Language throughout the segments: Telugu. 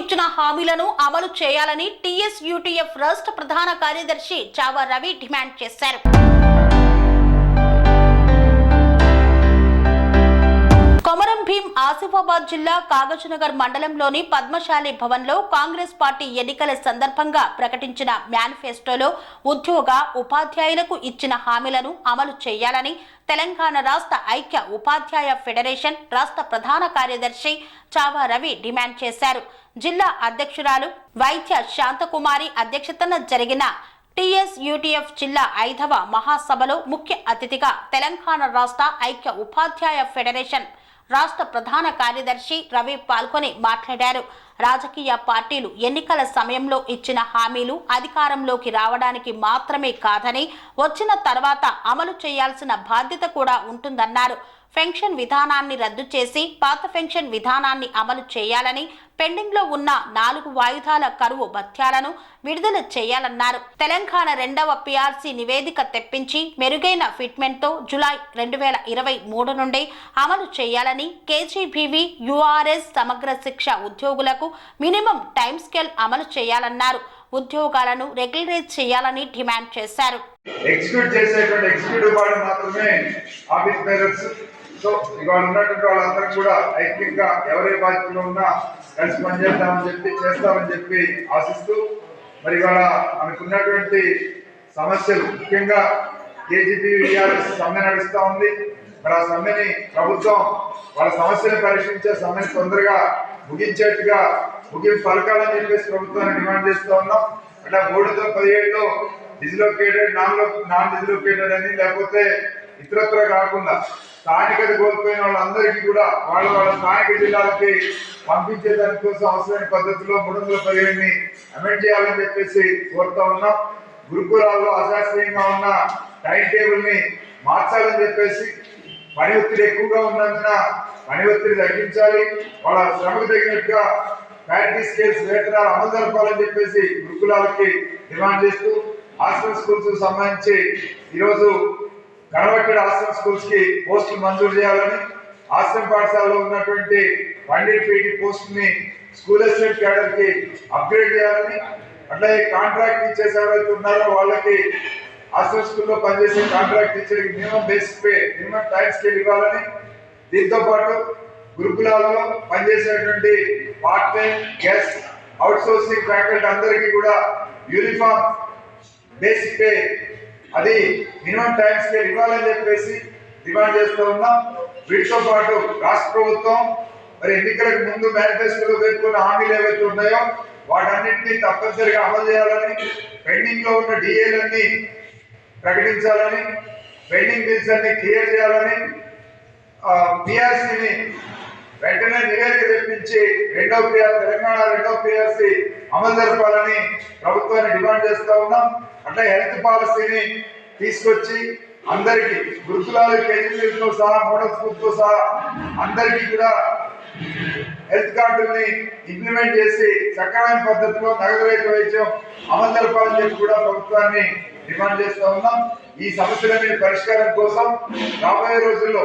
ఇచ్చిన హామీలను అమలు చేయాలని టీఎస్యూటీఎఫ్ రాష్ట్ర ప్రధాన కార్యదర్శి చావా రవి డిమాండ్ చేశారు. భీం ఆసిఫాబాద్ జిల్లా కాగజ్నగర్ మండలంలోని పద్మశాలి భవన్లో కాంగ్రెస్ పార్టీ ఎన్నికల సందర్భంగా ప్రకటించిన మేనిఫెస్టోలో ఉద్యోగ ఉపాధ్యాయులకు ఇచ్చిన హామీలను అమలు చేయాలని తెలంగాణ రాష్ట్ర ఐక్య ఉపాధ్యాయ ఫెడరేషన్ రాష్ట్ర ప్రధాన కార్యదర్శి చావా రవి డిమాండ్ చేశారు. జిల్లా అధ్యక్షురాలు వైద్య శాంతకుమారి అధ్యక్షతన జరిగిన టీఎస్యూటీఎఫ్ జిల్లా ఐదవ మహాసభలో ముఖ్య అతిథిగా తెలంగాణ రాష్ట్ర ఐక్య ఉపాధ్యాయ ఫెడరేషన్ రాష్ట్ర ప్రధాన కార్యదర్శి రవి పాల్గొని మాట్లాడారు. రాజకీయ పార్టీలు ఎన్నికల సమయంలో ఇచ్చిన హామీలు అధికారంలోకి రావడానికి మాత్రమే కాదని వచ్చిన తర్వాత అమలు చేయాల్సిన బాధ్యత కూడా ఉంటుందన్నారు. పెన్షన్ విధానాన్ని రద్దు చేసి పాత పెన్షన్ విధానాన్ని అమలు చేయాలని పెండింగ్లో ఉన్న నాలుగు వాయుధాల కరువు భత్యాలను విడుదల చేయాలన్నారు. తెలంగాణ రెండవ పిఆర్సీ నివేదిక తెప్పించి మెరుగైన ఫిట్మెంట్తో జులై రెండు వేల ఇరవై మూడు నుండి అమలు చేయాలని కేజీబీవి యుఆర్ఎస్ సమగ్ర శిక్ష ఉద్యోగులకు మినిమం టైం స్కేల్ అమలు చేయాలన్నారు. ఉద్యోగాలను రెగ్యులరైజ్ చేయాలని డిమాండ్ చేశారు. ఎగ్జిక్యూట్ చేసేటువంటి ఎగ్జిక్యూటివ్ బాడీ మాత్రమే ఆఫీస్ సో ఇవాళ ఉన్నటువంటి వాళ్ళందరూ కూడా ఐక్యంగా ఎవరి బాధ్యతలో ఉన్నా కలిసి పనిచేద్దామని చెప్పి చేస్తామని చెప్పి ఆశిస్తూ మరి ఇవాళ మనకున్నటువంటి సమస్యలు ముఖ్యంగా కేజీపీ సమ్మె నడుస్తూ ఉంది. మరి ఆ సమ్మెని ప్రభుత్వం వాళ్ళ సమస్యలు పరిష్కరించే సమ్మెని తొందరగా ముగించేట్టుగా ముగింపు పలకాలని చెప్పేసి ప్రభుత్వాన్ని డిమాండ్ చేస్తూ ఉన్నాం. అంటే మూడు వందల పదిహేడులో డిజిలోకేటెడ్ నాన్ నాన్ డిజిలోకేటెడ్ అని లేకపోతే ఇతరత్ర కాకుండా స్థానికత కోల్పోయిన వాళ్ళందరికీ కూడా వాళ్ళ వాళ్ళ స్థానిక జిల్లాలకి పంపించే దానికోసం అవసరమైన పద్ధతిలో మూడు వందల పదిహేడుని అమెండ్ చేయాలని చెప్పేసి కోరుతా ఉన్నాం. గురుకులాల్లో అశాస్త్రీయంగా ఉన్న టైం టేబుల్ని మార్చాలని చెప్పేసి పని ఒత్తిడి ఎక్కువగా ఉన్నందున పని ఒత్తిడి తగ్గించాలి. వాళ్ళ శ్రమకు తగినట్టుగా ప్రాక్టీస్ స్కేల్స్ వేతనాలు అమలు జరపాలని చెప్పేసి గురుకులాలకి డిమాండ్ చేస్తూ హాస్టల్ స్కూల్స్ సంబంధించి ఈరోజు కనబట్టిన హాస్టల్ స్కూల్స్కి పోస్టులు మంజూరు చేయాలని. ఆశ్రమ పాఠశాలలో ఉన్నటువంటి పండిట్ పీటీ పోస్ట్ని స్కూల్ అసిస్టెంట్ క్యాడర్కి అప్గ్రేడ్ చేయాలని. అట్లాగే కాంట్రాక్ట్ టీచర్స్ ఎవరైతే ఉన్నారో వాళ్ళకి హాస్టల్ స్కూల్లో పనిచేసే contract teacher minimum basic pay minimum time scale ఇవ్వాలని. దీంతో పాటు గురుకులాల్లో పనిచేసేటువంటి part time guest outsourcing faculty అందరికీ కూడా యూనిఫామ్ బేసిక్ పే అది మినిమం టైం స్కేల్ ఇవ్వాలని చెప్పేసి డిమాండ్ చేస్తూ ఉన్నాం. వీటితో పాటు రాష్ట్ర ప్రభుత్వం మరి ఎన్నికలకు ముందు మేనిఫెస్టోలో పేర్కొన్న హామీలు ఏవైతే ఉన్నాయో వాటన్నింటినీ తప్పనిసరిగా అమలు చేయాలని పెండింగ్లో ఉన్న డిఏలన్నీ ప్రకటించాలని పెండింగ్ బిల్స్ అన్ని క్లియర్ చేయాలని పిఆర్సీని వెంటనే నివేదిక తెప్పించి రెండో పిఆర్ తెలంగాణ రెండో పిఆర్సి అమలు జరపాలని ప్రభుత్వాన్ని డిమాండ్ చేస్తా ఉన్నాం. అట్లా హెల్త్ పాలసీని తీసుకొచ్చి అందరికీ గురుకులాలు కేజీలతో సహా మోడల్ స్కూల్తో సహా అందరికీ కూడా హెల్త్ కార్డుల్ని ఇంప్లిమెంట్ చేసి సక్రమైన పద్ధతిలో నగదు రహిత వైద్యం అమలు జరపాలని చెప్పి కూడా ప్రభుత్వాన్ని డిమాండ్ చేస్తా ఉన్నాం. ఈ సమస్యలన్నీ పరిష్కారం కోసం రాబోయే రోజుల్లో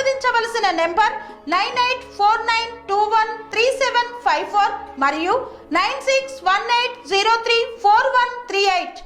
చేసుకోవలసిన number nine eight four nine two one three seven five four మరియు nine six one eight zero three four one three eight